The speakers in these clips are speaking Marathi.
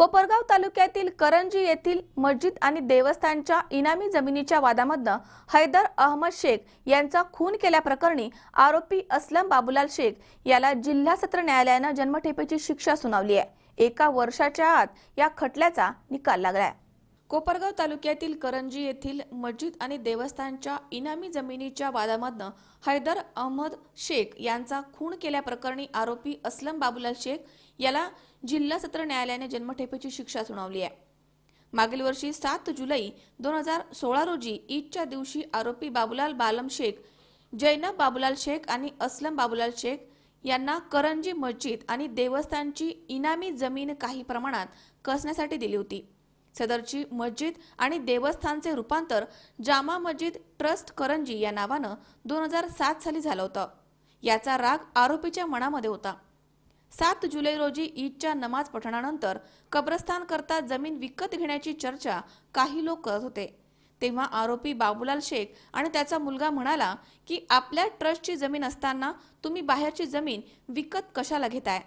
कोपरगाव तालुक्यातील करंजी येथील मस्जिद आणि देवस्थानच्या इनामी जमिनीच्या वादामधनं हैदर अहमद शेख यांचा खून केल्याप्रकरणी आरोपी असलम बाबूलाल शेख याला जिल्हा सत्र न्यायालयानं जन्मठेपेची शिक्षा सुनावली आहे. एका वर्षाच्या आत या खटल्याचा निकाल लागलाय कोपरगाव तालुक्यातील करंजी येथील मस्जिद आणि देवस्थानच्या इनामी जमिनीच्या वादामधनं हैदर अहमद शेख यांचा खून केल्याप्रकरणी आरोपी असलम बाबूलाल शेख याला जिल्हा सत्र न्यायालयाने जन्मठेपेची शिक्षा सुनावली आहे. मागील वर्षी सात जुलै दोन हजार सोळा रोजी ईदच्या दिवशी आरोपी बाबूलाल बालम शेख जैनब बाबूलाल शेख आणि असलम बाबूलाल शेख यांना करंजी मस्जिद आणि देवस्थानची इनामी जमीन काही प्रमाणात कसण्यासाठी दिली होती. सदरची मस्जिद आणि देवस्थानचे रूपांतर जामा मस्जिद ट्रस्ट करंजी या नावानं दोन हजार सात साली झालं होतं. याचा राग आरोपीच्या मनामध्ये होता. सात जुलै रोजी ईदच्या नमाज पठणानंतर कब्रस्तान करता जमीन विकत घेण्याची चर्चा काही लोक करत होते. तेव्हा आरोपी बाबूलाल शेख आणि त्याचा मुलगा म्हणाला की आपल्या ट्रस्टची जमीन असताना तुम्ही बाहेरची जमीन विकत कशाला घेताय?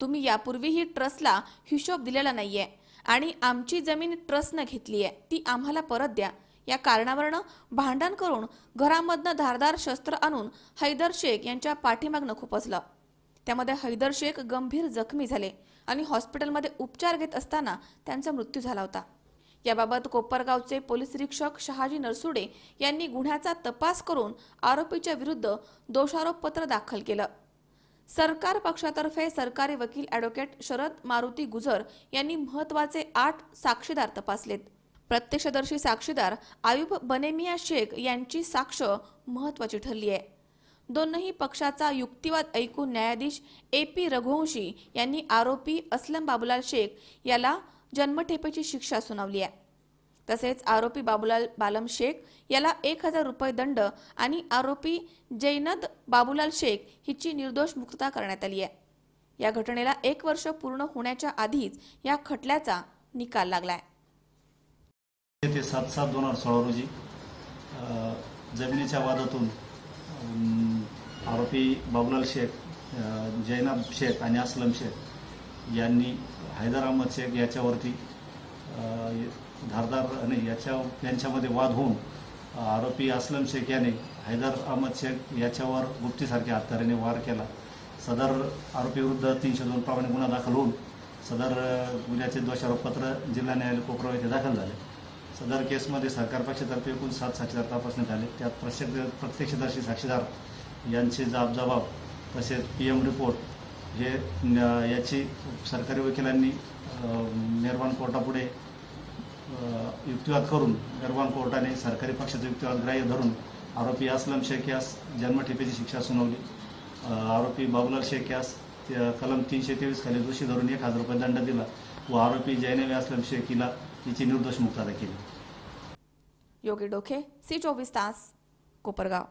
तुम्ही यापूर्वीही ट्रस्टला हिशोब दिलेला नाहीये. आणि आमची जमीन ट्रस्टनं घेतली आहे. ती आम्हाला परत द्या. या कारणावरनं भांडण करून घरामधनं धारदार शस्त्र आणून हैदर शेख यांच्या पाठीमागनं खुपसलं. त्यामध्ये हैदर शेख गंभीर जखमी झाले आणि हॉस्पिटलमध्ये उपचार घेत असताना त्यांचा मृत्यू झाला होता. याबाबत कोपरगावचे पोलीस निरीक्षक शहाजी नरसुडे यांनी गुन्ह्याचा तपास करून आरोपीच्या विरुद्ध दोषारोपपत्र दाखल केलं. सरकार पक्षातर्फे सरकारी वकील ॲडव्होकेट शरद मारुती गुजर यांनी महत्त्वाचे आठ साक्षीदार तपासलेत. प्रत्यक्षदर्शी साक्षीदार आयुब बनेमिया शेख यांची साक्ष महत्वाची ठरली आहे. दोनही पक्षाचा युक्तिवाद ऐकून न्यायाधीश ए पी रघुवंशी यांनी आरोपी असलम बाबूलाल शेख याला जन्मठेपेची शिक्षा सुनावली आहे. तसेच आरोपी बाबूलाल बालम शेख याला एक हजार रुपये दंड आणि आरोपी जैनद बाबूलाल शेख हिची निर्दोष मुक्तता करण्यात आली आहे. या घटनेला एक वर्ष पूर्ण होण्याच्या आधीच या खटल्याचा निकाल लागलाय. ते सात सात दोन हजार सोळा रोजी जमिनीच्या वादातून आरोपी बाबुलाल शेख जैनाब शेख आणि असलम शेख यांनी हैदर अहमद शेख याच्यावरती धारदार नाही याच्या यांच्यामध्ये वाद होऊन आरोपी असलम शेख याने हैदर अहमद शेख याच्यावर गुप्तीसारख्या हत्याराने वार केला. सदर आरोपीविरुद्ध तीनशे दोन प्रमाणे गुन्हा दाखल होऊन सदर गुन्ह्याचे दोषारोपपत्र जिल्हा न्यायालय कोपराव येथे दाखल झाले. सदर केसमध्ये सरकार पक्षातर्फे एकूण सात साक्षीदार तपासण्यात आले. त्यात प्रत्येक प्रत्यक्षदर्शी साक्षीदार यांचे जाबजबाब तसेच पी एम रिपोर्ट हे याची सरकारी वकिलांनी निर्माण मेहरबान कोर्टापुढे युक्तिवाद करून गरवान कोर्टाने सरकारी पक्षाचा युक्तिवाद ग्राह्य धरून आरोपी असलम शेख यास जन्मठेपेची शिक्षा सुनावली. आरोपी बाबूलाल शेख यास कलम तीनशे तेवीस खाली दोषी धरून एक हजार रुपये दंड दिला व आरोपी जैनवी असलम शेख हिला तिची निर्दोष मुक्तता केली. योगी डोके सी चोवीस तास कोपरगाव.